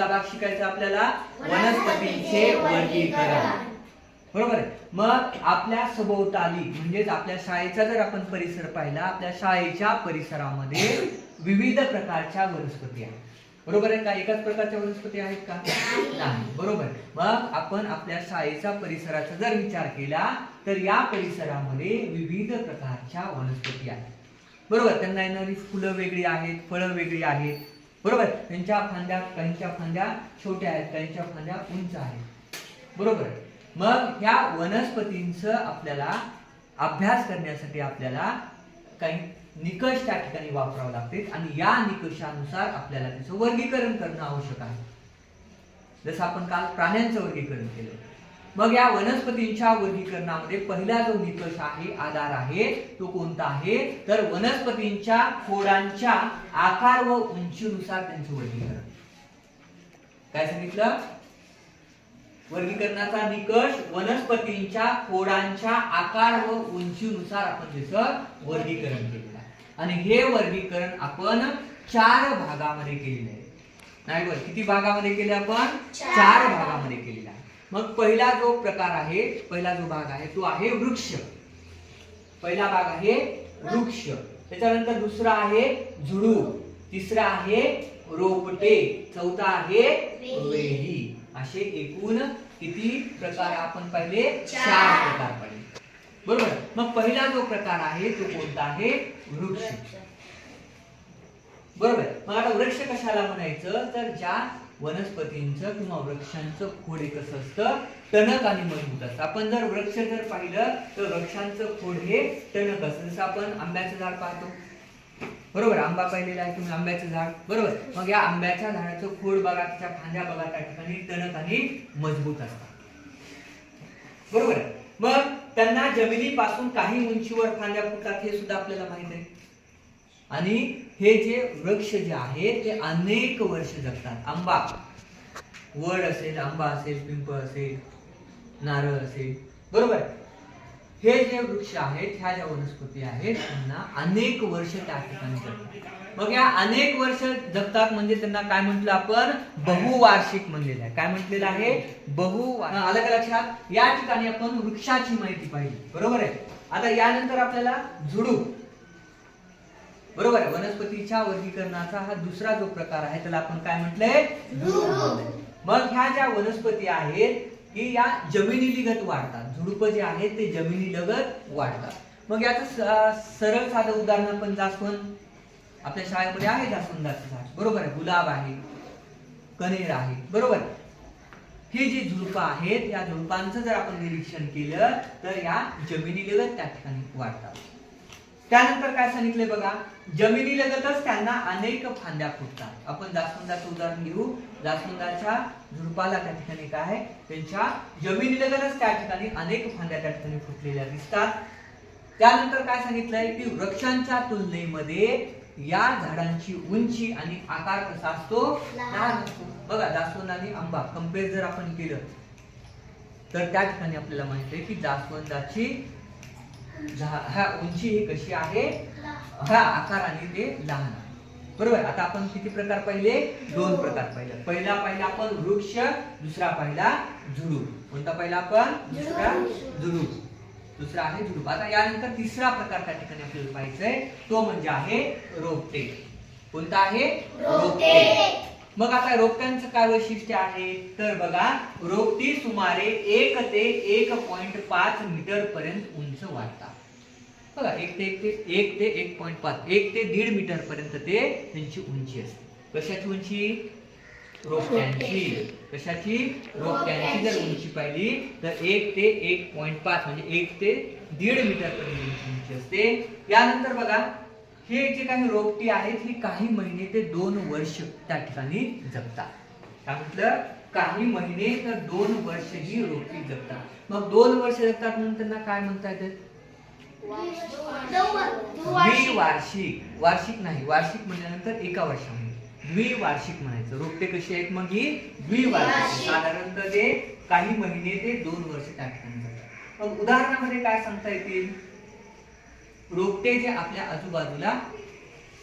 कोणता भाग शिकायचा आपल्याला? वनस्पतींचे वर्गीकरण. बरोबर आहे. मग आपल्या सभोवताली म्हणजेच आपल्या शाळेचा जर आपण परिसर पाहिला आपल्या शाळेच्या परिसरामध्ये विविध प्रकारच्या वनस्पती आहेत. बरोबर आहे का? एकाच प्रकारच्या वनस्पती आहेत का? नाही. बरोबर मग आपण आपल्या शाळेचा परिसराचा जर विचार केला तर या परिसरामध्ये विविध प्रकारच्या वनस्पती आहेत. बरोबर. त्यांना येणारी फुलं वेगळी आहेत फळं वेगळी आहेत. बरोबर? त्यांच्या फांद्या काहींच्या फांद्या छोट्या आहेत काहींच्या फांद्या उंच आहेत. बरोबर? मग ह्या वनस्पतींचं आपल्याला अभ्यास करण्यासाठी आपल्याला काही निकष त्या ठिकाणी वापरावे लागतील आणि या निकषानुसार आपल्याला त्याचं वर्गीकरण करणं आवश्यक आहे. जसं आपण काल प्राण्यांचं वर्गीकरण केलं. मग या वनस्पतींच्या वर्गीकरणामध्ये पहिला जो निकष आहे आधार आहे तो कोणता आहे? तर वनस्पतींच्या खोडांच्या आकार व उंचीनुसार त्यांचं वर्गीकरण. काय सांगितलं? वर्गीकरणाचा निकष वनस्पतींच्या खोडांच्या आकार व उंचीनुसार आपण त्याचं वर्गीकरण केलेलं आहे. आणि हे वर्गीकरण आपण चार भागामध्ये केलेलं आहे. नाही बरं किती भागामध्ये केले आपण? चार. चार भागामध्ये केलेला आहे. मग पहिला जो प्रकार आहे पहिला जो भाग आहे तो आहे वृक्ष. पहिला भाग आहे वृक्ष. त्याच्यानंतर दुसरा आहे झुडूप तिसरा आहे रोपटे. चौथा आहे वेली. असे एकूण किती प्रकार आपण पाहिले? चार. चार. प्रकार पाहिले. बरोबर? मग पहिला जो प्रकार आहे तो कोणता आहे? वृक्ष. बरोबर? मग आता वृक्ष कशाला म्हणायचं? तर ज्या वनस्पतींचं किंवा वृक्षांचं खोड हे कसं असतं टणक आणि मजबूत असतं. आपण जर वृक्ष जर पाहिलं तर वृक्षांचं खोड हे टणक असतं. जसं आपण आंब्याचं झाड पाहतो. बरोबर? आंबा पाहिलेला आहे तुम्ही आंब्याचं झाड. बरोबर? मग या आंब्याच्या झाडाचं खोड बघा त्याच्या फांद्या बघा त्या ठिकाणी टणक आणि मजबूत असतात बरोबर? मग त्यांना जमिनीपासून काही उंचीवर फांद्या फुटतात हे सुद्धा आपल्याला माहीत आहे. आणि हे जे वृक्ष जे आहेत ते अनेक वर्ष जगतात. आंबा. वड असेल आंबा असेल पिंपळ असेल नारळ असेल. बरोबर? हे जे वृक्ष आहेत ह्या ज्या वनस्पती आहेत त्यांना अनेक वर्ष त्या ठिकाणी जगतात. मग या अनेक वर्ष जगतात म्हणजे त्यांना काय म्हटलं आपण? बहुवार्षिक म्हणलेलं आहे. काय म्हटलेलं आहे? बहु आलं का लक्षात? या ठिकाणी आपण वृक्षाची माहिती पाहिली. बरोबर आहे? आता यानंतर आपल्याला झुडूप. बरोबर आहे. वनस्पतीच्या वर्गीकरणाचा हा दुसरा जो प्रकार आहे त्याला आपण काय म्हटलंय. मग ह्या ज्या वनस्पती आहेत की या जमिनीलगत वाढतात. झुडूप जे आहेत ते जमिनीलगत वाढतात. मग याचं सरळ साधं उदाहरण आपण जास्वंद आपल्या शाळेमध्ये आहे जास्वंदाचं झाड बरोबर आहे. गुलाब आहे कनेर आहे. बरोबर ही जी झुडपं आहेत या झुडपांचं जर आपण निरीक्षण केलं तर या जमिनीलगत त्या ठिकाणी वाढतात. त्यानंतर काय सांगितलंय बघा जमिनीलगतच त्यांना अनेक फांद्या फुटतात. आपण जास्वंदाचं उदाहरण घेऊ. जास्वंदाच्या झुडपाला त्या ठिकाणी काय आहे. त्यांच्या जमिनीलगतच त्या ठिकाणी अनेक फांद्या त्या ठिकाणी फुटलेल्या दिसतात. त्यानंतर काय सांगितलंय की वृक्षांच्या तुलनेमध्ये या झाडांची उंची आणि आकार कसा असतो? लहान. असतो. बघा जास्वंद आणि आंबा कंपेअर जर आपण केलं तर त्या ठिकाणी आपल्याला माहीत आहे की जास्वंदाची हा उंची ही कशी आहे? हा आकाराने ते लहान आहे. बरोबर? आता आपण किती प्रकार पाहिले? दोन प्रकार पाहिले. पहिला पाहिला आपण वृक्ष दुसरा पाहिला झुडूप. कोणता पहिला आपण? दुसरा झुडूप. दुसरा आहे झुडूप. आता यानंतर तिसरा प्रकार त्या ठिकाणी आपल्याला पाहायचंय. तो म्हणजे आहे रोपटे. कोणता आहे? रोपटे. मग आता रोपट्यांचं काय वैशिष्ट्य आहे? तर बघा रोपटी सुमारे एक ते एक पॉइंट पाच मीटर पर्यंत उंच वाढतात. बघा एक ते एक ते एक ते एक पॉइंट पाच एक ते दीड मीटर पर्यंत ते त्यांची उंची असते. कशाची उंची? रोपट्यांची कशाची? रोपट्यांची जर उंची पाहिली तर एक ते एक पॉइंट पाच म्हणजे एक ते दीड मीटर पर्यंत उंची असते. यानंतर बघा हे जे काही रोपटी आहेत ही काही महिने ते दोन वर्ष त्या ठिकाणी जगतात. काय म्हटलं? काही महिने तर दोन वर्ष ही रोपटी जगतात. मग दोन वर्ष जगतात म्हणून त्यांना काय म्हणता येतं? द्विवार्षिक. वार्षिक नाही वार्षिक म्हणल्यानंतर एका वर्षामध्ये. द्विवार्षिक म्हणायचं. रोपटे कशी आहेत? मग ही द्विवार्षिक. वार्षिक. साधारणतः ते काही महिने ते दोन वर्ष त्या ठिकाणी जगतात. मग उदाहरणामध्ये काय सांगता येतील? रोपटे जे आपल्या आजूबाजूला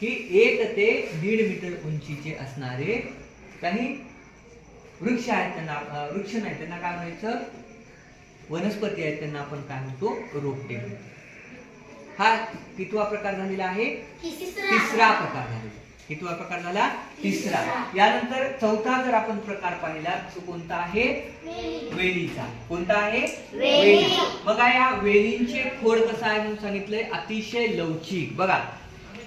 ही एक ते दीड मीटर उंचीचे असणारे काही वृक्ष आहेत त्यांना वृक्ष नाही त्यांना काय म्हणायचं? वनस्पती आहेत त्यांना आपण काय म्हणतो? रोपटे म्हणतो. हा कितवा प्रकार झालेला आहे? तिसरा. प्रकार झालेला कितवा प्रकार झाला. तिसरा यानंतर चौथा जर आपण प्रकार पाहिला तो कोणता आहे? वेलीचा कोणता आहे? वेली बघा या वेलींचे खोड कसं आहे म्हणून सांगितलंय? अतिशय लवचिक. बघा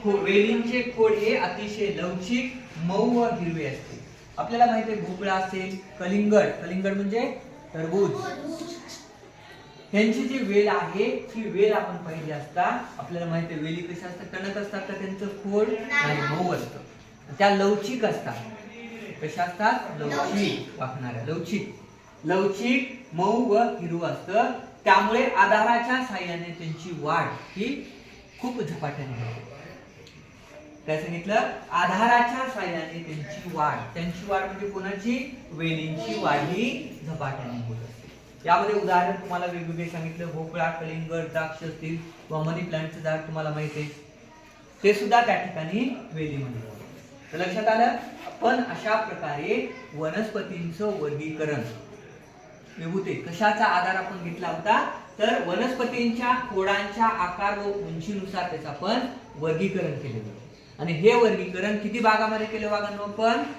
वेलींचे खोड हे अतिशय लवचिक मऊ व हिरवे असते. आपल्याला माहिती आहे भोपळा असेल कलिंगड. कलिंगड म्हणजे टरबूज. ह्यांची जी वेल आहे ती वेल आपण पाहिली असता आपल्याला माहिती आहे वेली कशा असतात टणक असतात का त्यांचं खोड नाही मऊ असतं. त्या लवचिक असतात. कशा असतात? लवचिक. वाकणाऱ्या. लवचिक. लवचिक मऊ व हिरवं असतं. त्यामुळे आधाराच्या साह्याने त्यांची वाढ ही खूप झपाट्याने होते. काय सांगितलं? आधाराच्या साह्याने त्यांची वाढ. त्यांची वाढ म्हणजे कोणाची? वेलींची वाढ ही झपाट्याने होत असते. यामध्ये उदाहरण तुम्हाला वेगवेगळे सांगितलं भोपळा कलिंगड द्राक्ष असतील किंवा मनी प्लांटचं झाड तुम्हाला माहीत आहे ते सुद्धा त्या ठिकाणी वेली होतं. तर लक्षात आलं पण अशा प्रकारे वनस्पतींचं वर्गीकरण विभूते कशाचा आधार आपण घेतला होता तर वनस्पतींच्या खोडांच्या आकार व उंचीनुसार त्याचं आपण वर्गीकरण केलेलं होतं. आणि हे वर्गीकरण किती भागामध्ये केलं वागांनो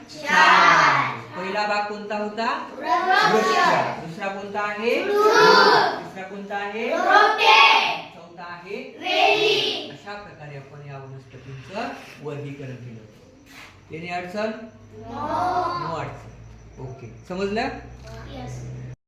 चार. पहिला भाग कोणता होता? दुसरा कोणता आहे? तिसरा कोणता आहे? चौथा आहे? अशा प्रकारे आपण या वनस्पतींचं वर्गीकरण केलं. होतं. अडचण? नो. अडचण. ओके. समजलं?